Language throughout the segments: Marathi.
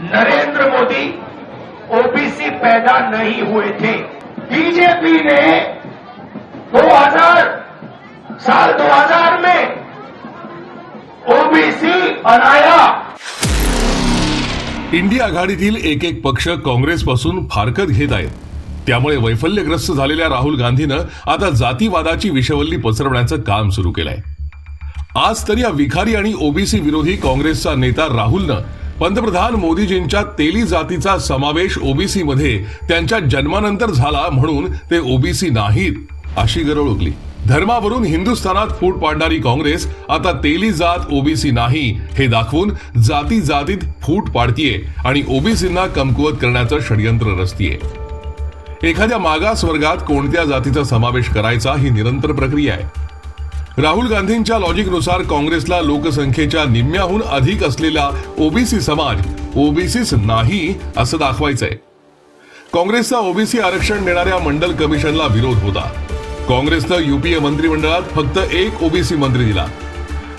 नरेंद्र मोदी ओबीसी पैदा नहीं हुए थे। बीजेपी ने 2000 साल 2000 में ओबीसी बनाया। इंडिया आघाडीतील एक एक पक्ष काँग्रेसपासून फारकत घेत आहेत. त्यामुळे वैफल्यग्रस्त झालेल्या राहुल गांधीनं आता जातीवादाची विषवल्ली पसरवण्याचं काम सुरू केलंय. आज तर या विखारी आणि ओबीसी विरोधी काँग्रेसचा नेता राहुलनं पंतप्रधान मोदीजींच्या तेली जातीचा समावेश ओबीसी मध्ये त्यांच्या जन्मानंतर झाला म्हणून ते ओबीसी नाहीत अशी गरळ उगली. धर्मावरून हिंदुस्थानात फूट पाडणारी काँग्रेस आता तेली जात ओबीसी नाही हे दाखवून जाती जातीत फूट पाडतीये आणि ओबीसींना कमकुवत करण्याचं षडयंत्र रचतीये. एखाद्या मागास वर्गात कोणत्या जातीचा समावेश करायचा ही निरंतर प्रक्रिया आहे. राहुल गांधींच्या लॉजिकनुसार काँग्रेसला लोकसंख्येच्या निम्म्याहून अधिक असलेला ओबीसी समाज ओबीसीच नाही असं दाखवायचंय. काँग्रेसचा ओबीसी आरक्षण देणाऱ्या मंडल कमिशनला विरोध होता. काँग्रेसनं युपीए मंत्रिमंडळात फक्त एक ओबीसी मंत्री दिला.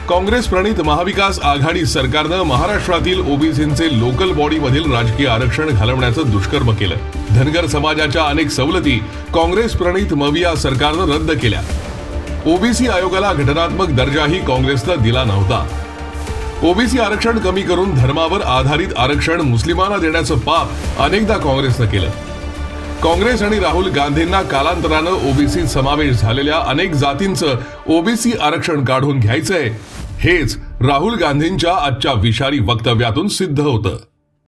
काँग्रेस प्रणित महाविकास आघाडी सरकारनं महाराष्ट्रातील ओबीसींचे लोकल बॉडीमधील राजकीय आरक्षण घालवण्याचं दुष्कर्म केलं. धनगर समाजाच्या अनेक सवलती काँग्रेस प्रणित मविया सरकारनं रद्द केल्या. ओबीसी आयोगाला घटनात्मक दर्जाही काँग्रेसनं दिला नव्हता. ओबीसी आरक्षण कमी करून धर्मावर आधारित आरक्षण मुस्लिमांना देण्याचं पाप अनेकदा काँग्रेसनं केलं. काँग्रेस आणि राहुल गांधींना कालांतरानं ओबीसी समावेश झालेल्या अनेक जातींचं ओबीसी आरक्षण काढून घ्यायचंय हेच राहुल गांधींच्या आजच्या विषारी वक्तव्यातून सिद्ध होतं.